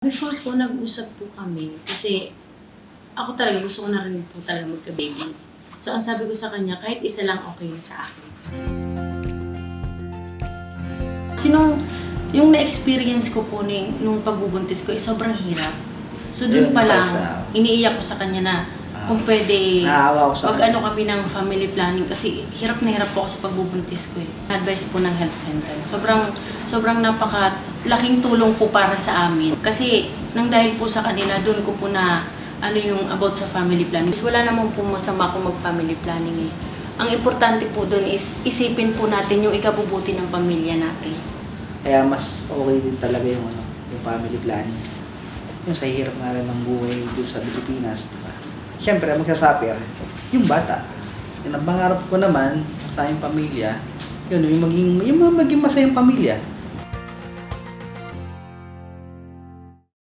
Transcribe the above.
Before po, nag-usap po kami kasi ako talaga gusto ko na rin po talaga magka-baby. So, ang sabi ko sa kanya, kahit isa lang okay na sa akin. Sino, yung na-experience ko po ni, nung pagbubuntis ko, eh, sobrang hirap. So, Yun dun pa lang, iniiyak ko sa kanya na kung pwede, Naawa ko sa Pag ano kami ng family planning kasi hirap na hirap po ako sa pagbubuntis ko eh. Advice po ng health center. Sobrang sobrang napaka laking tulong po para sa amin. Kasi nang dahil po sa kanila doon ko po na ano yung about sa family planning. Wala naman po masama kung mag-family planning eh. Ang importante po doon is isipin po natin yung ikabubuti ng pamilya natin. Kaya mas okay din talaga yung ano, yung family planning. Yung sa hirap nga rin ng buhay dito sa Pilipinas, di ba? Siyempre, ang magsasuffer, yung bata. Yung ang pangarap ko naman sa aming pamilya, yun, yung maging, yung maging masayang pamilya.